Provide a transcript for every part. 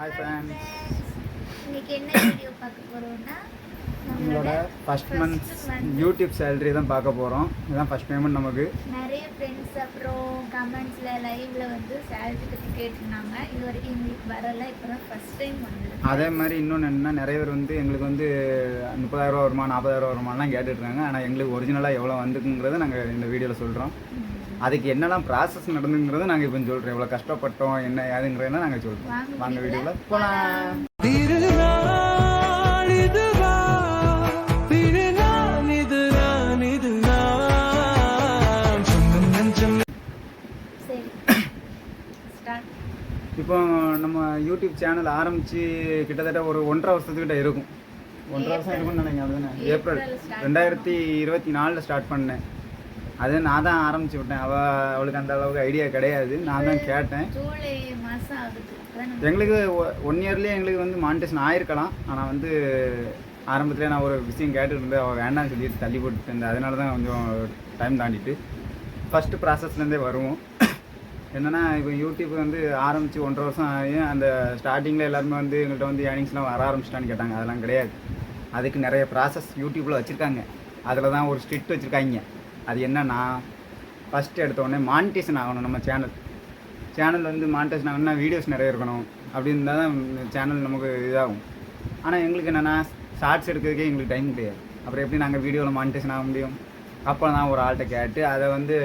Hi fan இன்னைக்கு என்ன video பார்க்க போறோம்னா நம்மளோட ஃபஸ்ட் மந்த் யூடியூப் சேலரி தான் பார்க்க போகிறோம் இதுதான் ஃபஸ்ட் பேமெண்ட் நமக்கு. நிறைய ஃப்ரெண்ட்ஸ் அப்புறம் கமெண்ட்ஸ்ல லைவ்ல வந்து சேலரி பத்தி கேட்டிருந்தாங்க. இது வரைக்கும் எங்களுக்கு வரல. இப்பதான் ஃபர்ஸ்ட் டைம் வந்தது. அதே மாதிரி இன்னொன்று என்னன்னா நிறைய பேர் வந்து எங்களுக்கு வந்து முப்பதாயிரரூவா வருமா நாற்பதாயிரரூவா வருமானலாம் கேட்டுட்ருக்காங்க ஆனால் எங்களுக்கு ஒரிஜினலாக எவ்வளோ வந்துக்குங்கிறத நாங்கள் இந்த வீடியோவில் சொல்கிறோம் அதுக்கு என்னெல்லாம் ப்ராசஸ் நடந்துங்கிறத நாங்கள் இப்போ சொல்கிறோம் எவ்வளோ கஷ்டப்பட்டோம் என்ன ஏதுங்கிறத நாங்கள் சொல்கிறோம் வாங்க வீடியோவில் போகலாம் இப்போ நம்ம யூடியூப் சேனல் ஆரம்பித்து கிட்டத்தட்ட ஒரு ஒன்றரை வருஷத்துக்கிட்ட இருக்கும். ஒன்றரை வருஷம் இருக்கும்னு நினைக்கிறேன் ஏப்ரல் ரெண்டாயிரத்தி இருபத்தி நாலில் ஸ்டார்ட் பண்ணேன். அது நான் தான் ஆரம்பிச்சு விட்டேன். அவ அவளுக்கு அந்த அளவுக்கு ஐடியா கிடையாது. நான் தான் கேட்டேன். எங்களுக்கு ஒன் இயர்லேயே எங்களுக்கு வந்து மானிட்டேஷன் ஆயிருக்கலாம். ஆனால் வந்து ஆரம்பத்திலே நான் ஒரு விஷயம் கேட்டுட்டு அவள் வேண்டாம்னு சொல்லிட்டு தள்ளி போட்டு இருந்தேன். அதனால தான் கொஞ்சம் டைம் தாண்டிட்டு. ஃபஸ்ட்டு ப்ராசஸ்லேருந்தே வருவோம். என்னென்னா இப்போ யூடியூப் வந்து ஆரம்பித்து ஒன்றரை வருஷம் ஆகி அந்த ஸ்டார்டிங்கில் எல்லாருமே வந்து எங்கள்கிட்ட வந்து ஏர்னிங்ஸ்லாம் வர ஆரம்பிச்சிட்டான்னு கேட்டாங்க. அதெல்லாம் கிடையாது. அதுக்கு நிறைய ப்ராசஸ் யூடியூப்பில் வச்சுருக்காங்க. அதில் தான் ஒரு ஸ்ட்ரிக்ட் வச்சுருக்காங்க. அது என்னன்னா ஃபஸ்ட்டு எடுத்தோடனே மானிட்டேஷன் ஆகணும் நம்ம சேனல் சேனல் வந்து மானிட்டேஷன் ஆகணும்னா வீடியோஸ் நிறைய இருக்கணும். அப்படி இருந்தால் தான் சேனல் நமக்கு இதாகும். ஆனால் எங்களுக்கு என்னென்னா ஷார்ட்ஸ் எடுக்கிறதுக்கே எங்களுக்கு டைம் கிடையாது. அப்புறம் எப்படி நாங்கள் வீடியோவில் மானிட்டேஷன் ஆக முடியும்? அப்போ தான் ஒரு ஆள்கிட்ட கேட்டு அதை வந்து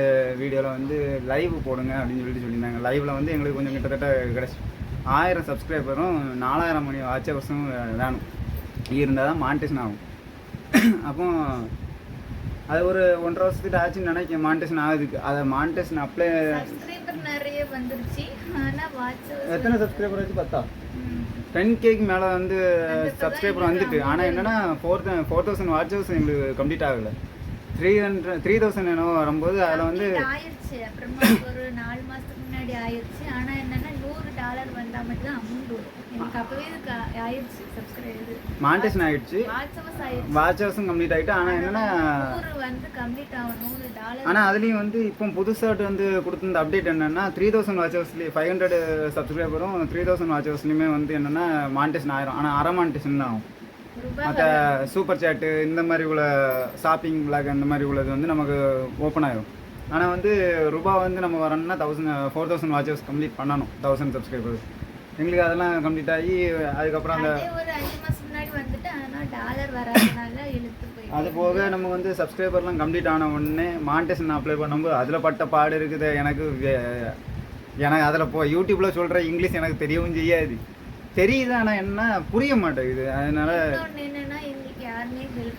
வீடியோவில் வந்து லைவ் போடுங்க அப்படின்னு சொல்லிட்டு சொல்லியிருந்தாங்க. லைவில் வந்து எங்களுக்கு கொஞ்சம் கிட்டத்தட்ட கிடச்சி. ஆயிரம் சப்ஸ்கிரைபரும் நாலாயிரம் மணி வாட்சவர்ஸும் வேணும். இருந்தால் தான் மானிட்டேஷன் ஆகும். அப்போ அது ஒரு ஒன்றரை வருஷத்துக்கு ஆச்சுன்னு நினைக்கிறேன் மானிட்டேஷன் ஆகுதுக்கு அதை மானிட்டேஷன் அப்ளை நிறைய வந்துருச்சு. எத்தனை சப்ஸ்கிரைபர் வச்சு பார்த்தா டென் கேக்கு மேலே வந்து சப்ஸ்கிரைபர் வந்துட்டு. ஆனால் என்னன்னா four four thousand watch hours எங்களுக்கு கம்ப்ளீட் ஆகலை. த்ரீ ஹண்ட்ரட் த்ரீ தௌசண்ட் என்னவோ வரும்போது அதில் வந்து ஆயிருச்சு. அப்புறமா ஒரு நாலு மாசத்துக்கு முன்னாடி ஆயிருச்சு. ஆனா என்னன்னா நூறு டாலர் வந்தா மட்டும் தான் அமௌண்ட் வரும். எனக்கு அப்பவே இதுக்கு மானிட்டேஷன் ஆயிடுச்சு வாட்ச் ஹவர்ஸ் ஆயிருச்சு வாட்ச் ஹவர்ஸும் கம்ப்ளீட் ஆகிட்டு ஆனால் என்னன்னா வந்து கம்ப்ளீட் ஆகும் நூறு டாலர் ஆனால் அதுலேயும் வந்து இப்போ புதுசாக வந்து கொடுத்துருந்த அப்டேட் என்னன்னா த்ரீ தௌசண்ட் வாட்ச் ஹவர்ஸ்லேயே ஃபைவ் ஹண்ட்ரட் சப்ஸ்கிரைபரும் த்ரீ தௌசண்ட் வாட்ச் ஹவர்ஸ்லையுமே வந்து என்னென்னா மானிட்டேஷன் ஆயிரும் ஆனால் அரை மானிட்டேஷன் தான் ஆகும் மற்ற சூப்பர் சேட்டு இந்த மாதிரி உள்ள ஷாப்பிங் பிளாக் அந்த மாதிரி உள்ளது வந்து நமக்கு ஓப்பன் ஆகும் ஆனால் வந்து ரூபா வந்து நம்ம வரணும்னா thousand four thousand watches complete பண்ணணும் தௌசண்ட் சப்ஸ்கிரைபர்ஸ் எங்களுக்கு அதெல்லாம் கம்ப்ளீட் ஆகி அதுக்கப்புறம் அந்த அதே போக நம்ம வந்து சப்ஸ்கிரைபர்லாம் கம்ப்ளீட் ஆன உடனே மானிட்டேஷன் அப்ளை பண்ணும்போது அதில் பட்ட பாடு இருக்குது. எனக்கு எனக்கு அதில் போ யூடியூப்பில் சொல்கிற இங்கிலீஷ் எனக்கு தெரியவும் செய்யாது. தெரியுது ஆனால் என்ன புரிய மாட்டேங்குது. அதனால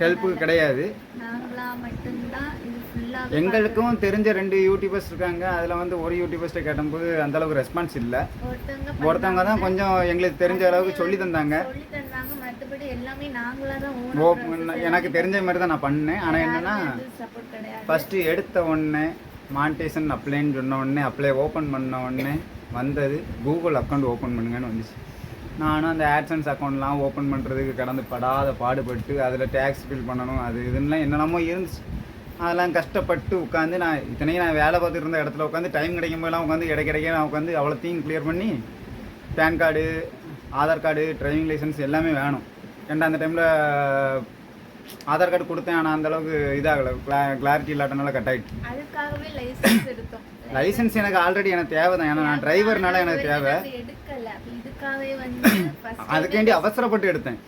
ஹெல்ப்பு கிடையாது. நாங்களா மட்டும்தான் எங்களுக்கும் தெரிஞ்ச ரெண்டு யூடியூபர்ஸ் இருக்காங்க. அதில் வந்து ஒரு யூடியூபர்ஸ்ட்டை கேட்டபோது அந்த அளவுக்கு ரெஸ்பான்ஸ் இல்லை. ஒருத்தவங்க தான் கொஞ்சம் எங்களுக்கு தெரிஞ்ச அளவுக்கு சொல்லி தந்தாங்க. எனக்கு தெரிஞ்ச மாதிரி தான் நான் பண்ணேன். ஆனால் என்னென்னா ஃபஸ்ட்டு எடுத்த உடனே மானிட்டேஷன் அப்ளைன்னு சொன்ன உடனே அப்ளை ஓப்பன் பண்ண உடனே வந்தது. கூகுள் அக்கௌண்ட் ஓப்பன் பண்ணுங்கன்னு வந்துச்சு. நானும் அந்த ஆட்சன்ஸ் அக்கௌண்ட்லாம் ஓப்பன் பண்ணுறதுக்கு கடந்து படாத பாடுபட்டு அதில் டேக்ஸ் ஃபில் பண்ணணும் அது இதுன்னெலாம் என்னென்னமோ இருந்துச்சு. அதெல்லாம் கஷ்டப்பட்டு உட்காந்து நான் இத்தனையும் நான் வேலை பார்த்துட்டு இருந்த இடத்துல உட்காந்து டைம் கிடைக்கும் போதெல்லாம் உட்காந்து இடைக்க இடைக்க நான் உட்காந்து அவ்வளோத்தையும் கிளியர் பண்ணி PAN card Aadhaar card driving licence எல்லாமே வேணும். ஏன்டா அந்த டைமில் ஆதார் கார்டு கொடுத்தேன் ஆனால் அந்தளவுக்கு இதாகலை. கிளா கிளாரிட்டி இல்லாட்டனால கட் ஆகிட்டு லைசென்ஸ் எனக்கு ஆல்ரெடி எனக்கு தேவை தான் ஏன்னா நான் டிரைவர்னால எனக்கு தேவை. அதுக்கேண்டி அவசரப்பட்டு எடுத்தேன்.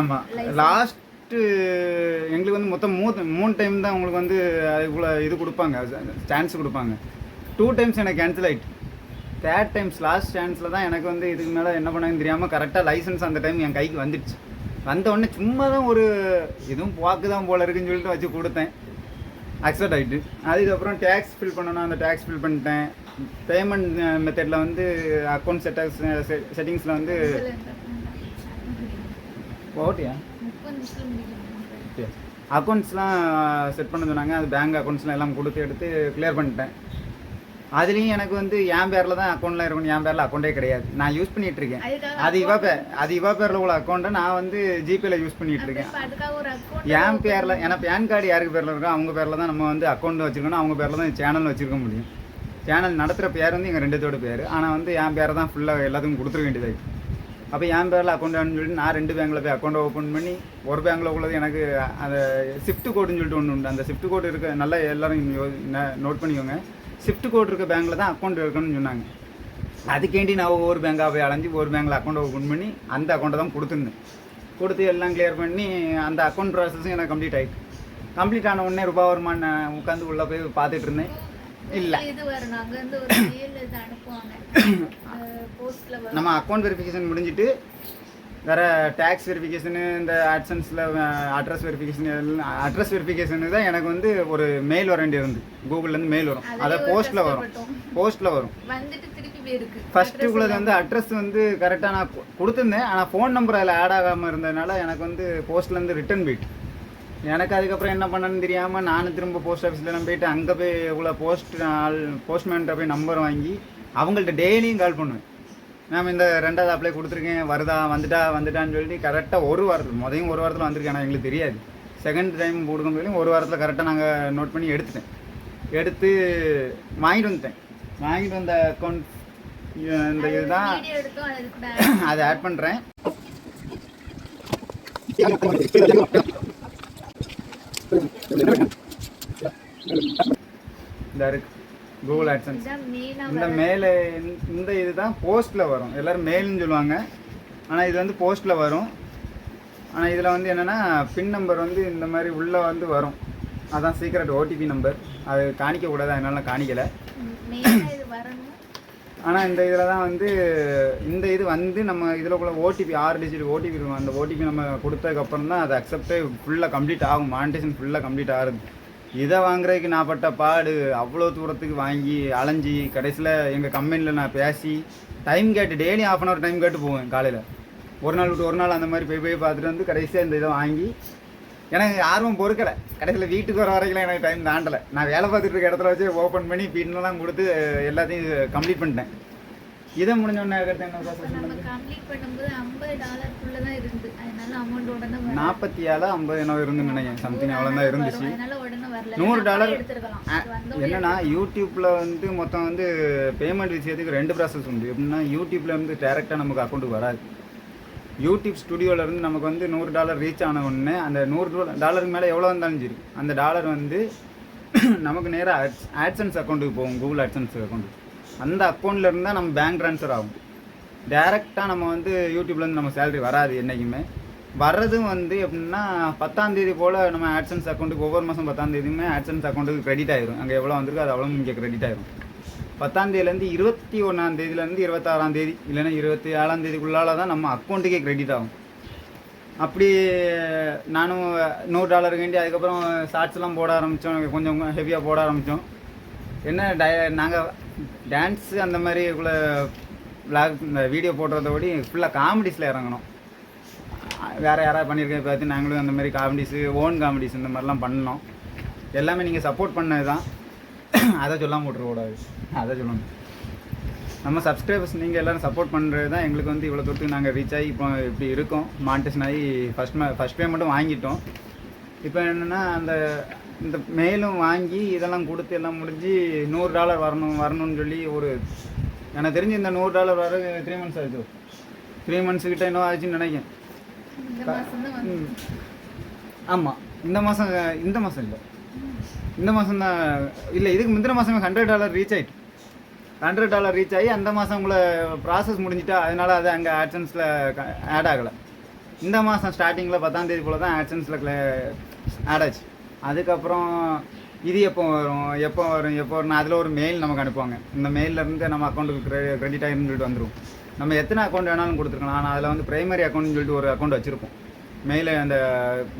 ஆமாம் License. லாஸ்ட்டு எங்களுக்கு வந்து மொத்தம் மூணு மூணு டைம் தான் உங்களுக்கு வந்து அதுக்குள்ள இது கொடுப்பாங்க. சான்ஸ் கொடுப்பாங்க. டூ டைம்ஸ் எனக்கு கேன்சல் ஆயிட்டு. தேர்ட் டைம்ஸ் லாஸ்ட் சான்ஸில் தான் எனக்கு வந்து இதுக்கு மேலே என்ன பண்ணாங்கன்னு தெரியாமல் கரெக்டாக லைசன்ஸ் அந்த டைம் என் கைக்கு வந்துடுச்சு. வந்த உடனே சும்மா தான் ஒரு இதுவும் வாக்கு தான் போல இருக்குன்னு சொல்லிட்டு வச்சு கொடுத்தேன். அக்செப்ட் ஆகிட்டு அதுக்கப்புறம் டேக்ஸ் ஃபில் பண்ணணும். அந்த டேக்ஸ் ஃபில் பண்ணிட்டேன். பேமெண்ட் மெத்தடில் வந்து அக்கௌண்ட் செட்டர்ஸ் செட்டிங்ஸில் வந்து போட்டியா முடியும் அக்கௌண்ட்ஸ்லாம் செட் பண்ண சொன்னாங்க. அது பேங்க் அக்கௌண்ட்ஸ்லாம் எல்லாம் கொடுத்து எடுத்து கிளியர் பண்ணிட்டேன். அதுலேயும் எனக்கு வந்து என் பேரில் தான் அக்கௌண்ட்லாம் இருக்கணும் என் பேரில் அக்கௌண்ட்டே கிடையாது. நான் யூஸ் பண்ணிட்டு இருக்கேன். அது இவ பேர் அது இவ பேரில் உள்ள அக்கௌண்ட்டை நான் வந்து ஜிபேல யூஸ் பண்ணிட்டு இருக்கேன். என் பேரில் ஏன்னா பேன் கார்டு யாருக்கு பேரில் இருக்கோ அவங்க பேரில் தான் நம்ம வந்து அக்கௌண்ட் வச்சுருக்கணும். அவங்க பேரில் தான் சேனல் வச்சுருக்க முடியும். சேனல் நடத்துகிற பேர் வந்து எங்கள் ரெண்டுத்தோட பேர். ஆனால் வந்து என் பேரை தான் ஃபுல்லாக எல்லாத்துக்கும் கொடுத்துட வேண்டியதாயிடுச்சு அப்போ என் பேரில் அக்கௌண்ட் சொல்லிட்டு நான் ரெண்டு பேங்கில் போய் அக்கௌண்ட் ஓப்பன் பண்ணி ஒரு பேங்கில் உள்ளது எனக்கு அந்த ஷிஃப்ட் கோடுன்னு சொல்லிட்டு ஒன்று உண்டு. அந்த ஷிஃப்ட் கோடு இருக்க நல்லா எல்லோரும் நோட் பண்ணிக்கோங்க. ஷிஃப்ட் கோட் இருக்க பேங்க்கில் தான் அக்கௌண்ட் இருக்கணும்னு சொன்னாங்க. அதுக்கேண்டி நான் ஒவ்வொரு பேங்காக போய் அலைஞ்சு ஒரு பேங்கில் அக்கௌண்ட் ஓப்பன் பண்ணி அந்த அக்கௌண்ட்டை தான் கொடுத்துருந்தேன். கொடுத்து எல்லாம் கிளியர் பண்ணி அந்த அக்கௌண்ட் ப்ராசஸும் எனக்கு கம்ப்ளீட் ஆகிட்டு கம்ப்ளீட் ஆன உடனே ரூபா வருமானு உட்காந்து உள்ளே போய் பார்த்துட்டு இருந்தேன். இல்லை. நம்ம அக்கௌண்ட் வெரிஃபிகேஷன் முடிஞ்சிட்டு வேற டேக்ஸ் வெரிஃபிகேஷனு இந்த ஆட்சன்ஸில் அட்ரஸ் வெரிஃபிகேஷன் அட்ரஸ் வெரிஃபிகேஷனுக்கு தான் எனக்கு வந்து ஒரு மெயில் வர வேண்டியிருந்து. கூகுள்லேருந்து மெயில் வரும். அதை போஸ்ட்டில் வரும். போஸ்ட்டில் வரும். ஃபஸ்ட்டு உள்ளது வந்து அட்ரஸ் வந்து கரெக்டாக நான் கொடுத்துருந்தேன். ஆனால் ஃபோன் நம்பர் அதில் ஆட் ஆகாமல் இருந்ததுனால எனக்கு வந்து போஸ்ட்லேருந்து ரிட்டர்ன் போயிட்டு. எனக்கு அதுக்கப்புறம் என்ன பண்ணணும்னு தெரியாமல் நானும் திரும்ப போஸ்ட் ஆஃபீஸ்லாம் போயிட்டு அங்கே போய் இவ்வளோ போஸ்ட் ஆள் போஸ்ட்மேன்கிட்ட போய் நம்பர் வாங்கி அவங்கள்ட்ட டெய்லியும் கால் பண்ணுவேன். மேம் இந்த ரெண்டாவது அப்ளை கொடுத்துருக்கேன். வருதா? வந்துட்டா? வந்துட்டான்னு சொல்லிட்டு கரெக்டாக ஒரு வாரத்தில் முதலையும் ஒரு வாரத்தில் வந்திருக்கேன். ஆனால் எங்களுக்கு தெரியாது. செகண்ட் டைம் கொடுக்கும் போதும் ஒரு வாரத்தில் கரெக்டாக நாங்கள் நோட் பண்ணி எடுத்துட்டேன். எடுத்து வாங்கிட்டு வந்துட்டேன். வாங்கிட்டு வந்த அக்கௌண்ட் இந்த இதுதான். அதை ஆட் பண்ணுறேன் இந்த இருக்கு. கூகுள் ஆட்சன்ஸ் இந்த மேலே இந்த இதுதான் போஸ்ட்டில் வரும். எல்லாரும் மெயில்னு சொல்லுவாங்க. ஆனால் இது வந்து போஸ்ட்டில் வரும். ஆனால் இதில் வந்து என்னென்னா பின் நம்பர் வந்து இந்த மாதிரி உள்ளே வந்து வரும். அதான் சீக்ரெட் ஓடிபி நம்பர் அது காணிக்கக்கூடாது. அதனால காணிக்கலை. ஆனால் இந்த இதில் தான் வந்து இந்த இது வந்து நம்ம இதில் கூட ஓடிபி ஆறு டிஜிட் ஓடிபி இருக்கும். அந்த ஓடிபி நம்ம கொடுத்ததுக்கப்புறம் தான் அது அக்செப்டே ஃபுல்லாக கம்ப்ளீட் ஆகும். மானிட்டேஷன் ஃபுல்லாக கம்ப்ளீட் ஆகுது. இதை வாங்குறதுக்கு நான் பட்ட பாடு அவ்வளோ தூரத்துக்கு வாங்கி அலைஞ்சி கடைசியில் எங்கள் கம்பெனியில் நான் பேசி டைம் கேட்டு daily half an hour time கேட்டு போவேன் காலையில். ஒரு நாள் விட்டு ஒரு நாள் அந்த மாதிரி போய் போய் பார்த்துட்டு வந்து கடைசியாக இந்த இதை வாங்கி எனக்கு ஆர்வம் பொறுக்கலை. கடைசியில் வீட்டுக்கு வர வரைக்கும் எனக்கு டைம் தாண்டலை. நான் வேலை பார்த்துட்டு இருக்க இடத்துல வச்சு ஓப்பன் பண்ணி பின்னெல்லாம் கொடுத்து எல்லாத்தையும் கம்ப்ளீட் பண்ணிட்டேன். இதை முடிஞ்ச உடனே அடுத்து என்ன இப்ப process நம்ம பண்ணது? கம்ப்ளீட் பண்ணும்போது ஐம்பது டாலருக்குள்ள தான் இருந்து. அதனால அமௌண்ட் உடனே வரும். நாற்பத்தி ஏழு ஐம்பது என்ன இருந்துன்னு நினைக்கிறேன். சம்திங் அவ்வளோ தான் இருந்துச்சு. நூறு டாலர் என்னன்னா யூடியூப்ல வந்து மொத்தம் வந்து பேமெண்ட் விஷயத்துக்கு ரெண்டு ப்ராசஸ் உண்டு. எப்படின்னா யூடியூப்ல இருந்து டேரெக்டாக நமக்கு அக்கௌண்ட்டுக்கு வராது. யூடியூப் ஸ்டுடியோவிலேருந்து நமக்கு வந்து நூறு டாலர் ரீச் ஆன உடனே அந்த நூறு டாலருக்கு மேலே எவ்வளோ இருந்தாலும் சரி அந்த டாலர் வந்து நமக்கு நேராக ஆட்ஸ் ஆட்சன்ஸ் அக்கௌண்ட்டுக்கு போகும் கூகுள் ஆட்சன்ஸ் அக்கௌண்ட்டு அந்த அக்கௌண்ட்டில் இருந்தால் நம்ம பேங்க் ட்ரான்ஸ்ஃபர் ஆகும். டேரெக்டாக நம்ம வந்து யூடியூப்லேருந்து நம்ம சேலரி வராது என்றைக்குமே வர்றதும் வந்து எப்படின்னா பத்தாந்தேதி போல் நம்ம ஆட்சன்ஸ் அக்கௌண்ட்டுக்கு ஒவ்வொரு மாதம் பத்தாந்தேதியுமே ஆட்சன்ஸ் அக்கௌண்ட்டுக்கு கிரெடிட் ஆயிரும். அங்கே எவ்வளோ வந்திருக்கோ அது அவ்வளோ இங்கே கிரெடிட் ஆயிரும். பத்தாம் தேதியிலேருந்து இருபத்தி ஒன்றாம் தேதியிலேருந்து இருபத்தாறாம் தேதி இல்லைன்னா இருபத்தி ஏழாம் தேதிக்குள்ளால தான் நம்ம அக்கௌண்ட்டுக்கே கிரெடிட் ஆகும். அப்படி நானும் நூறு டாலர் வேண்டி அதுக்கப்புறம் ஷார்ட்ஸ்லாம் போட ஆரம்பித்தோம் கொஞ்சம் ஹெவியாக போட ஆரம்பித்தோம் என்ன டய நாங்கள் டான்ஸு அந்த மாதிரி உள்ள விளாக் இந்த வீடியோ போடுறத விட ஃபுல்லாக காமெடிஸில் இறங்கணும் வேறு யாராவது பண்ணியிருக்க பார்த்து நாங்களும் அந்த மாதிரி காமெடிஸு ஓன் காமெடிஸ் இந்த மாதிரிலாம் பண்ணோம். எல்லாமே நீங்கள் சப்போர்ட் பண்ணது தான் அதை சொல்லாமல் விட்றக்கூடாது அதை சொல்லணும். நம்ம சப்ஸ்கிரைபர்ஸ் நீங்கள் எல்லோரும் சப்போர்ட் பண்ணுறது தான் எங்களுக்கு வந்து இவ்வளோ தூரத்துக்கு நாங்கள் ரீச் ஆகி இப்போ இப்படி இருக்கோம். மானிட்டேஷன் ஆகி ஃபஸ்ட் மே ஃபஸ்ட் பேமெண்ட்டும் வாங்கிட்டோம். இப்போ என்னென்னா அந்த இந்த மேலும் வாங்கி இதெல்லாம் கொடுத்து எல்லாம் முடிஞ்சு நூறு டாலர் வரணும் வரணும்னு சொல்லி ஒரு எனக்கு தெரிஞ்சு இந்த நூறு டாலர் வர த்ரீ மந்த்ஸ் ஆயிடுச்சு. த்ரீ மந்த்ஸ் கிட்ட என்ன ஆச்சுன்னு நினைக்கிறேன். ஆமாம் இந்த மாதம் இந்த மாதம் இல்லை. இந்த மாதம் தான் இல்லை இதுக்கு முந்தின மாதமே ஹண்ட்ரட் டாலர் ரீச் ஆகிட்டு ஹண்ட்ரட் டாலர் ரீச் ஆகி அந்த மாதம் உங்களை ப்ராசஸ் முடிஞ்சிட்டா அதனால அது அங்கே ஆட்சன்ஸில் ஆட் ஆகலை. இந்த மாதம் ஸ்டார்டிங்கில் பத்தாம் தேதி போல் தான் ஆட்சன்ஸில் ஆட் ஆச்சு. அதுக்கப்புறம் இது எப்போ வரும் எப்போ வரும் எப்போ வரும் அதில் ஒரு மெயில் நமக்கு அனுப்புவாங்க. இந்த mailல இருந்து நம்ம அக்கௌண்ட்டுக்கு கிரெடிட் ஆகிருந்து சொல்லிட்டு வந்துடும் நம்ம எத்தனை அக்கௌண்ட் வேணாலும் கொடுத்துருக்கலாம். ஆனால் அதில் வந்து ப்ரைமரி அக்கௌண்ட்னு சொல்லிட்டு ஒரு அக்கௌண்ட் வச்சுருப்போம். மெயில் அந்த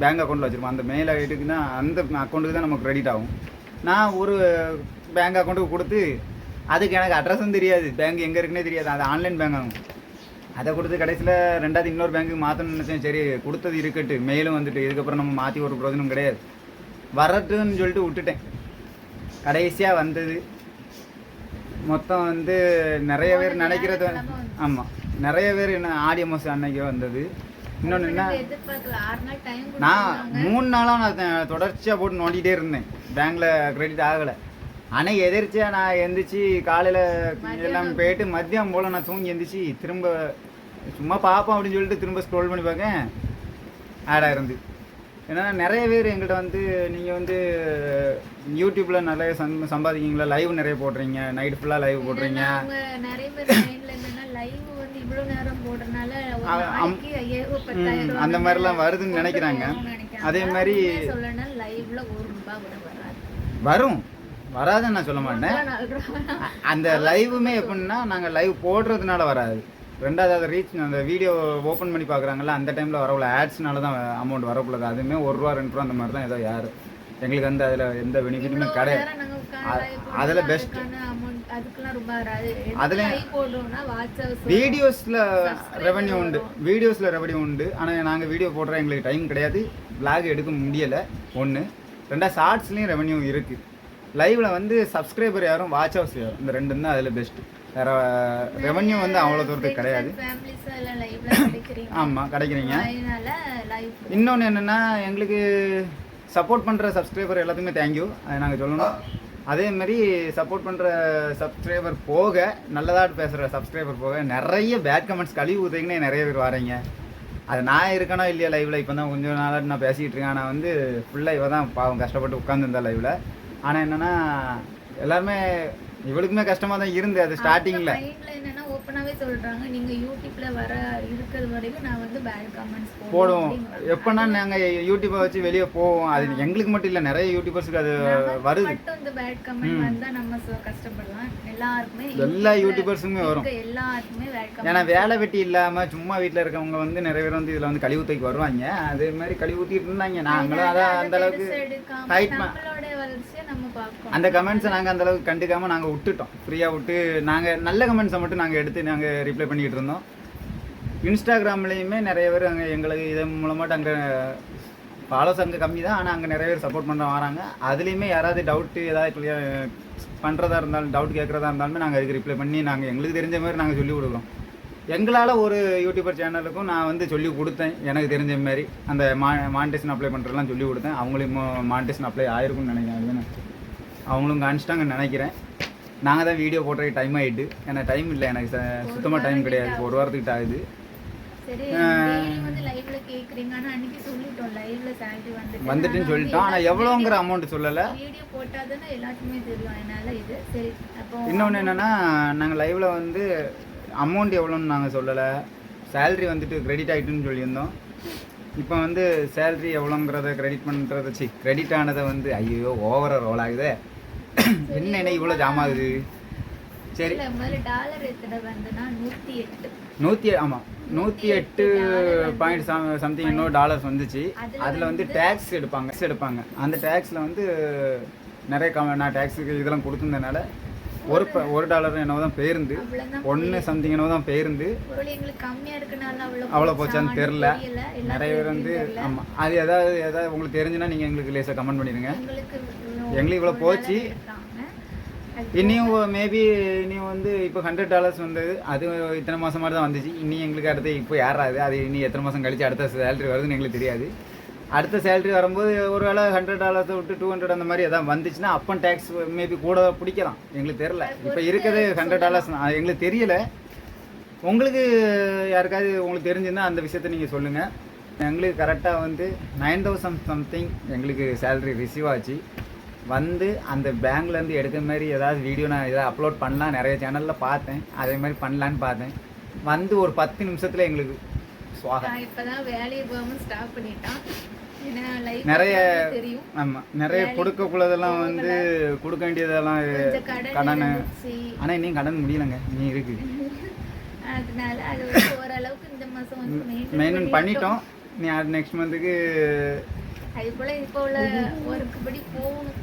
பேங்க் அக்கௌண்ட்டில் வச்சுருப்போம். அந்த மெயில் ஐடிக்கு தான் அந்த அக்கௌண்ட்டுக்கு தான் நமக்கு கிரெடிட் ஆகும். நான் ஒரு பேங்க் அக்கௌண்ட்டுக்கு கொடுத்து அதுக்கு எனக்கு அட்ரஸும் தெரியாது. பேங்க் எங்கே இருக்குன்னே தெரியாது. அது ஆன்லைன் பேங்க் ஆகும். அதை கொடுத்து கடைசியில் ரெண்டாவது இன்னொரு பேங்க்குக்கு மாற்றணும்னு நினச்சேன். சரி கொடுத்தது இருக்கட்டு மெயிலும் வந்துட்டு இதுக்கப்புறம் நம்ம மாற்றி ஒரு பிரயோஜனம் கிடையாது. வரட்டுன்னு சொல்லிட்டு விட்டுட்டேன். கடைசியாக வந்தது. மொத்தம் வந்து நிறைய பேர் நினைக்கிறது ஆமாம் நிறைய பேர் என்ன ஆடியமோஸ் அன்னைக்கு வந்தது. இன்னொன்று என்ன? நான் மூணு நாளாக நான் தொடர்ச்சியாக போட்டு நோண்டிகிட்டே இருந்தேன். பேங்க்கில் கிரெடிட் ஆகலை. அன்னைக்கு எதிர்ச்சியாக நான் எந்திரிச்சு காலையில் எல்லாம் போயிட்டு மதியம் போல் நான் தூங்கி எந்திரிச்சு திரும்ப சும்மா பார்ப்போம் அப்படின்னு சொல்லிட்டு திரும்ப ஸ்க்ரோல் பண்ணி பார்க்கேன். ஆடாக இருந்து ஏன்னா நிறைய பேர் எங்கள்கிட்ட வந்து நீங்கள் வந்து யூடியூப்பில் நிறைய சம் சம்பாதிக்கீங்களா லைவ் நிறைய போடுறீங்க. நைட் ஃபுல்லாக லைவ் போடுறீங்க. நிறைய பேர் லைவ் வந்து இவ்வளவு நேரம் போடுறதுனால அந்த மாதிரிலாம் வருதுன்னு நினைக்கிறாங்க. அதே மாதிரி- உண்மையா சொல்லணும்னா லைவ்ல ஒரு ரூபாய் கூட வராது. வரும். வராதுன்னு நான் சொல்ல மாட்டேன். அந்த லைவுமே எப்படின்னா நாங்கள் லைவ் போடுறதுனால வராது. ரெண்டாவது அதை ரீச் அந்த வீடியோ ஓப்பன் பண்ணி பார்க்குறாங்கல்ல அந்த டைமில் வரவுள்ள ஆட்ஸ்னால தான் அமௌண்ட் வரக்குள்ளது. அதுவுமே ஒரு ரூபா ரெண்டு ரூபா அந்த மாதிரி தான் ஏதோ யார் எங்களுக்கு வந்து அதில் எந்த பெனிஃபிட்டுமே கிடையாது. அதுல வராது. அதுல- வீடியோஸில் ரெவன்யூ உண்டு. வீடியோஸில் ரெவன்யூ உண்டு. ஆனால் நாங்கள் வீடியோ போடுற எங்களுக்கு டைம் கிடையாது. vlog எடுக்க முடியலை. ஒன்று ரெண்டாவது ஷார்ட்ஸ்லேயும் ரெவன்யூ இருக்குது லைவில் வந்து சப்ஸ்கிரைபர் யாரும் வாட்ச் ஹவர்ஸ் யாரும் இந்த ரெண்டும் தான் அதில் பெஸ்ட்டு வேறு ரெவன்யூ வந்து அவ்வளோ தூரத்துக்கு கிடையாது. ஆமாம் கிடைக்கிறீங்க? இன்னொன்று என்னென்னா எங்களுக்கு சப்போர்ட் பண்ணுற சப்ஸ்கிரைபர் எல்லாத்துக்குமே தேங்க்யூ அதை நாங்கள் சொல்லணும். அதே மாதிரி சப்போர்ட் பண்ணுற சப்ஸ்கிரைபர் போக நல்லதாக பேசுகிற சப்ஸ்கிரைபர் போக நிறைய பேட் கமெண்ட்ஸ் கழுவி ஊற்றுங்கன்னே நிறைய பேர் வரீங்க. அது நான் இருக்கனோ இல்லையா லைவில் இப்போ தான் கொஞ்சம் நாளாக நான் பேசிக்கிட்டு இருக்கேன். ஆனால் வந்து ஃபுல்லாக இவ தான் பாவம் கஷ்டப்பட்டு உட்காந்துருந்தா லைவில் ஆனால் என்னென்னா எல்லாருமே இவளுக்குமே கஷ்டமாக தான் இருந்து. அது ஸ்டார்டிங்கில் மைண்ட்ல என்னன்னா ஓப்பனாவே சொல்றாங்க நீங்க யூடியூப்ல வர இருக்கிறது வரைக்கும் நான் வந்து பேட் கமெண்ட்ஸ் போடுவோம். எப்போனா நாங்கள் யூடியூப்பை வச்சு வெளியே போவோம். அது எங்களுக்கு மட்டும் இல்லை நிறைய யூடியூபர்ஸுக்கு அது வருது மட்டும் இந்த பேட் கமெண்ட் வந்தா நம்ம கஷ்டப்படலாம். எல்லாருக்குமே எல்லா யூடியூபர்ஸுமே வரும். எல்லாருக்குமே பேட் கமெண்ட் ஏன்னா வேலை வெட்டி இல்லாமல் சும்மா வீட்டில் இருக்கவங்க வந்து நிறைய பேர் வந்து இதில் வந்து கழிவு தூக்கி வருவாங்க. அதே மாதிரி கழிவு ஊற்றிட்டு இருந்தாங்க நாங்களும் அதான் அந்த அளவுக்கு ஹைட் அந்த கமெண்ட்ஸை நாங்கள் அந்த அளவுக்கு கண்டுக்காமல் நாங்கள் விட்டுட்டோம். ஃப்ரீயாக விட்டு நாங்கள் நல்ல கமெண்ட்ஸை மட்டும் நாங்கள் எடுத்து எடுத்து நாங்கள் ரிப்ளை பண்ணிக்கிட்டு இருந்தோம். இன்ஸ்டாகிராம்லேயுமே நிறைய பேர் அங்கே எங்களுக்கு இதன் மூலமாட்டு அங்கே ஃபாலோஸ் அங்கே கம்மி தான். ஆனால் அங்கே நிறைய பேர் சப்போர்ட் பண்ணுற வராங்க. அதுலேயுமே யாராவது டவுட்டு ஏதாவது பண்ணுறதா இருந்தாலும் டவுட் கேட்குறதா இருந்தாலுமே நாங்கள் அதுக்கு ரிப்ளை பண்ணி நாங்கள் எங்களுக்கு தெரிஞ்ச மாதிரி நாங்கள் சொல்லிக் கொடுக்குறோம். எங்களால் ஒரு யூடியூபர் சேனலுக்கும் நான் வந்து சொல்லி கொடுத்தேன். எனக்கு தெரிஞ்ச மாதிரி அந்த மா மானிட்டேஷன் அப்ளை பண்ணுறதுலாம் சொல்லி கொடுத்தேன். அவங்களையும் மானிட்டேஷன் அப்ளை ஆயிருக்கும்னு நினைக்கிறேன். அவங்களும் காமிச்சிட்டாங்கன்னு நினைக்கிறேன். நாங்கள் தான் வீடியோ போடுறதுக்கு டைம் ஆகிட்டு ஏன்னா டைம் இல்லை எனக்கு சுத்தமாக டைம் கிடையாது. ஒரு வாரத்துக்கிட்ட ஆகுது. வந்துட்டுன்னு சொல்லிட்டோம். ஆனால் எவ்வளோங்கிற அமௌண்ட் சொல்லலை. இன்னொன்று என்னென்னா நாங்கள் லைவில் வந்து அமௌண்ட் எவ்வளோன்னு நாங்கள் சொல்லலை. சேல்ரி வந்துட்டு கிரெடிட் ஆகிட்டுன்னு சொல்லியிருந்தோம். இப்போ வந்து சேல்ரி எவ்வளோங்கிறத கிரெடிட் பண்ணுறத சி கிரெடிட் ஆனதை வந்து ஐயோ ஓவராக ரோல் ஆகுதே. என்ன என்ன இவ்வளோ ஜாம் ஆகுது? சரி. நூற்றி ஆமாம் நூற்றி எட்டு. பாயிண்ட் சம்திங் இன்னொரு டாலர்ஸ் வந்துச்சு. அதுல வந்து டேக்ஸ் எடுப்பாங்க எடுப்பாங்க. அந்த டேக்ஸில் வந்து நிறைய கம் நான் டேக்ஸுக்கு இதெல்லாம் கொடுத்துருந்தனால ஒரு ஒரு டாலர் என்னவோ தான் பேருந்து. ஒன்று சம்திங் என்னவோ தான் பேருந்து. அவ்வளோ போச்சான்னு தெரில தெரியல. நிறைய பேர் வந்து. ஆமாம் அது ஏதாவது ஏதாவது உங்களுக்கு தெரிஞ்சுன்னா நீங்கள் எங்களுக்கு லேசாக கமெண்ட் பண்ணிடுங்க. எங்களுக்கு இவ்வளோ போச்சு. இனியும் மேபி இனியும் வந்து இப்போ ஹண்ட்ரட் டாலர்ஸ் வந்தது. அது இத்தனை மாதம் மாதிரி தான் வந்துச்சு. இனி எங்களுக்கு அடுத்து இப்போ யாராது அது இனி எத்தனை மாதம் கழிச்சு அடுத்த சேலரி வருதுன்னு எங்களுக்கு தெரியாது. அடுத்த சேலரி வரும்போது ஒரு வேளை ஹண்ட்ரட் டாலர்ஸை விட்டு டூ ஹண்ட்ரட் அந்த மாதிரி எதாவது வந்துச்சுன்னா அப்போ டேக்ஸ் மேபி கூட பிடிக்கலாம். எங்களுக்கு தெரில இப்போ இருக்கிறது ஹண்ட்ரட் டாலர்ஸ் எங்களுக்கு தெரியல. உங்களுக்கு யாருக்காவது உங்களுக்கு தெரிஞ்சிருந்தா அந்த விஷயத்த நீங்கள் சொல்லுங்கள் எங்களுக்கு கரெக்டாக வந்து நைன் தௌசண்ட் சம்திங் எங்களுக்கு சேலரி ரிசீவ் ஆச்சு. வந்து அந்த பேங்க்லேருந்து எடுக்கிற மாதிரி ஏதாவது வீடியோ நான் ஏதாவது அப்லோட் பண்ணலாம் நிறைய சேனலில் பார்த்தேன். அதே மாதிரி பண்ணலான்னு பார்த்தேன். வந்து ஒரு பத்து நிமிஷத்தில் எங்களுக்கு இப்பதான் வேலையை போகாம ஸ்டாப் பண்ணிட்டான். நிறைய ஆமாம் நிறைய கொடுக்கக்குள்ளதெல்லாம் வந்து கொடுக்க வேண்டியதெல்லாம் கடன். ஆனால் இன்னும் கடன் முடியலங்க நீ இருக்கு. அதனால அது வந்து ஓரளவுக்கு இந்த மாசம் வந்து maintain மெயின்டைன் பண்ணிட்டோம். நீ நெக்ஸ்ட் மந்த்துக்கு அது போல இப்போ உள்ள ஒர்க் படி போகணும்.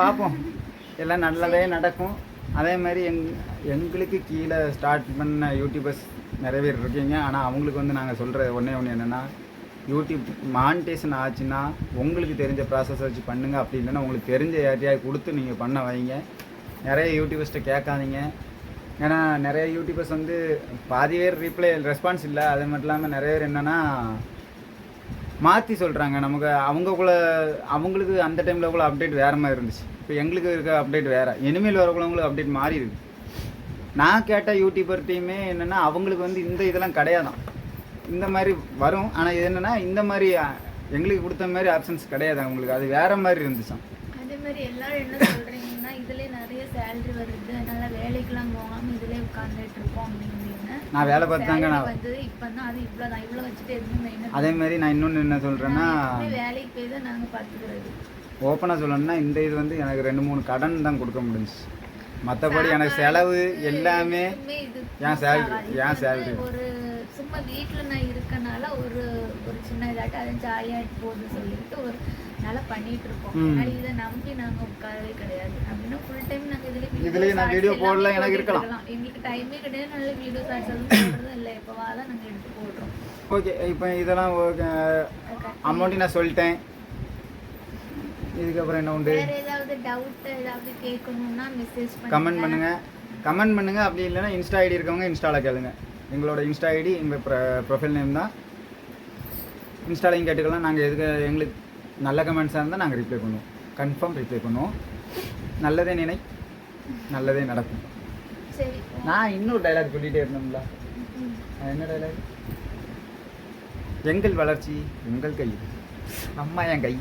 பார்ப்போம் எல்லாம் நல்லதே நடக்கும். அதே மாதிரி எங் எங்களுக்கு கீழே ஸ்டார்ட் பண்ண யூடியூபர்ஸ் நிறைய பேர் இருக்கீங்க. ஆனால் அவங்களுக்கு வந்து நாங்கள் சொல்கிற ஒன்றே ஒன்று என்னென்னா யூடியூப் மானிட்டேஷன் ஆச்சுன்னா உங்களுக்கு தெரிஞ்ச ப்ராசஸ் வச்சு பண்ணுங்கள் அப்படி இல்லைன்னா உங்களுக்கு தெரிஞ்ச யார்ட்டையாவது கொடுத்து நீங்கள் பண்ண வைங்க. நிறைய யூடியூபர்ஸ்ட்டை கேட்காதீங்க. ஏன்னா நிறைய யூடியூபர்ஸ் வந்து பாதி பேர் ரிப்ளை ரெஸ்பான்ஸ் இல்லை. அது மட்டும் இல்லாமல் நிறைய பேர் என்னென்னா மாற்றி சொல்கிறாங்க நமக்கு அவங்கக்குள்ளே அவங்களுக்கு அந்த டைமில் கூட அப்டேட் வேறு மாதிரி இருந்துச்சு. இப்போ எங்களுக்கு இருக்க அப்டேட் வேறு. இனிமேல் வரவங்களுக்கு அப்டேட் மாறி இருக்கு நான் கேட்ட டீமே என்னென்னா அவங்களுக்கு வந்து இந்த இதெல்லாம் கிடையாதான். இந்த மாதிரி வரும். ஆனால் இது என்னென்னா இந்த மாதிரி எங்களுக்கு கொடுத்த மாதிரி ஆப்ஷன்ஸ் கிடையாது அவங்களுக்கு. அது வேற மாதிரி இருந்துச்சாம் அதே மாதிரி எல்லாரும் என்ன சொல்றீங்கன்னா இதுல நிறைய சேலரி வருது. அதனால வேலைக்கெல்லாம் போகாம இதுலயே உட்கார்ந்துட்டு இருக்கோம் அப்படின்னு நான் வேலை பார்த்தாங்க நான் வந்து இப்ப தான் அது இவ்வளவுதான். இவ்வளவு வச்சுட்டு எதுவுமே அதே மாதிரி நான் இன்னொன்று என்ன சொல்கிறேன்னா வேலைக்கு போய் தான் நாங்க பாத்துக்கிறது ஓப்பனாக சொல்லணும்னா இந்த இது வந்து எனக்கு ரெண்டு மூணு கடன் தான் கொடுக்க முடிஞ்சுச்சு. மற்றபடி எனக்கு செலவு எல்லாமே என் ஆகாது. என் salary. ஒரு சும்மா வீட்ல நான் இருக்கனால ஒரு ஒரு சின்ன இதாட்டு அது ஜாலியா போகுது சொல்லிட்டு ஒரு நல்லா பண்ணிட்டு இருக்கோம். இதை நம்பி நாங்க உட்காரவே கிடையாது. அப்படின்னா ஃபுல் டைம் நாங்க இதுல இதுலயே நான் video போடல, எனக்கு இருக்கலாம். எங்களுக்கு டைமே கிடையாது. நல்ல வீடியோ ஷார்ட்ஸ் எதுவும் போடுறதும் இல்லை. எப்போவா தான் நாங்க எடுத்து போடுறோம். ஓகே இப்போ இதெல்லாம் அமௌண்ட்டு நான் சொல்லிட்டேன். இதுக்கப்புறம் என்ன உண்டு? ஏதாவது டவுட் ஏதாவது கேட்கணும்னா மெசேஜ் கமெண்ட் பண்ணுங்க. கமெண்ட் பண்ணுங்க. அப்படி இல்லைன்னா இன்ஸ்டா ஐடி இருக்கவங்க இன்ஸ்டாவில் கேளுங்க. எங்களோட இன்ஸ்டா ஐடி எங்கள் ப்ரொஃபைல் நேம் தான். இன்ஸ்டாலையும் கேட்டுக்கலாம். நாங்கள் எதுக்கு எங்களுக்கு நல்ல கமெண்ட்ஸாக இருந்தால் நாங்கள் ரிப்ளை பண்ணுவோம். கன்ஃபார்ம் ரிப்ளை பண்ணுவோம். நல்லதே நினை நல்லதே நடக்கும். சரி. நான் இன்னொரு டைலாக் சொல்லிகிட்டே இருந்தோம்ல என்ன டைலாக் எங்கள் வளர்ச்சி உங்கள் கையில். அம்மா என் கை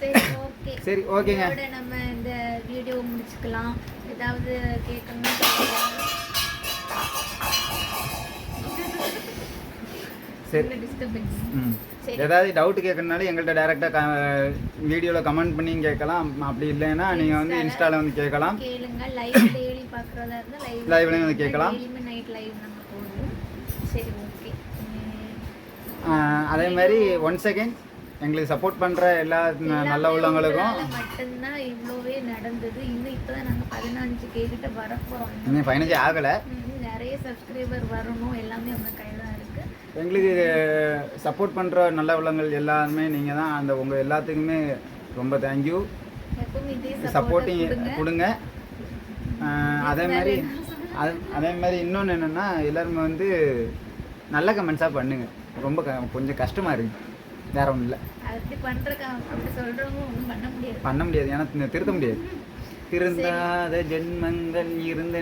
சரி ஓகே. சரி, ஓகேங்க. நம்ம இந்த வீடியோ முடிச்சுக்கலாம். ஏதாவது சொல்லுங்க. சரி. ஏதாவது டவுட் கேட்கறதுனால எங்கள்கிட்ட டேரெக்டாக வீடியோவில் கமெண்ட் பண்ணி கேட்கலாம். அப்படி இல்லைன்னா நீங்கள் வந்து இன்ஸ்டாவில் வந்து கேட்கலாம். கேளுங்க. லைவ் டெய்லி பார்க்குறதா இருந்தால் லைவ் Live லயும் வந்து கேட்கலாம். நைட் லைவ் நம்ம போடுவோம். சரி ஓகே. அதே மாதிரி ஒன்ஸ் அகைன் எங்களுக்கு சப்போர்ட் பண்ணுற எல்லா நல்ல உள்ளவங்களுக்கும். மட்டும்தான் இவ்வளோவே நடந்தது. இன்னும் நாங்கள் பதினஞ்சு கே கிட்ட வரப்போகிறோம் இன்னும் பதினஞ்சு ஆகலை. நிறைய சப்ஸ்கிரைபர் வரணும். எல்லாமே அவங்க கையில் தான் எங்களுக்கு சப்போர்ட் பண்ணுற நல்ல உள்ளவங்கள் எல்லாருமே நீங்கள் தான். அந்த உங்கள் எல்லாத்துக்குமே ரொம்ப தேங்க்யூ சப்போர்ட்டிங் கொடுங்க. அதே மாதிரி அது மாதிரி இன்னொன்று என்னென்னா எல்லாருமே வந்து நல்ல கமெண்ட்ஸாக பண்ணுங்க. ரொம்ப க கொஞ்சம் கஷ்டமாக இருக்குது வேற ஒன்றும் இல்லை பண்ண முடியாது. பண்ண முடியாது. ஏன்னா திருத்த முடியாது. திருந்தாத ஜென்மங்கள் இருந்து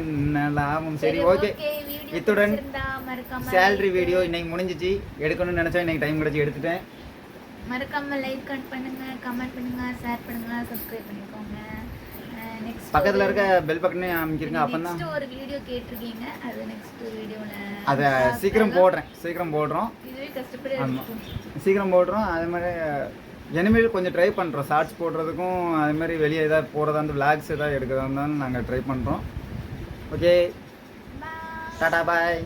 லாபம் சரி ஓகே. இத்துடன் சேலரி வீடியோ இன்னைக்கு முடிஞ்சிச்சு. எடுக்கணும்னு நினச்சா இன்னைக்கு டைம் கிடச்சி எடுத்துட்டேன். மறக்காம லைக் பண்ணுங்க கமெண்ட் பண்ணுங்க ஷேர் பண்ணுங்க சப்ஸ்கிரைப் பண்ணிக்கோங்க. பக்கத்தில் இருக்க பெல் பக்கனே அமைக்கிருங்க அப்போ தான் ஒரு வீடியோ கேட்டிருக்கீங்க. அது நெக்ஸ்ட் வீடியோல அதை சீக்கிரம் போடுறேன் சீக்கிரம் போடுறோம். இதுவே கஷ்டப்பட்டு ஆமாம். சீக்கிரம் போடுறோம் அதே மாதிரி இனிமேல் கொஞ்சம் ட்ரை பண்ணுறோம் ஷார்ட்ஸ் போடுறதுக்கும் அதே மாதிரி வெளியே ஏதாவது போகிறதா இருந்தால் விளாக்ஸ் ஏதாவது எடுக்கிறதா இருந்தாலும் நாங்கள் ட்ரை பண்ணுறோம் ஓகே. டாடா பாய்